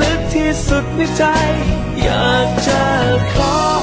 ลึกที่สุดในใจ อยากจะขอ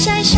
晒。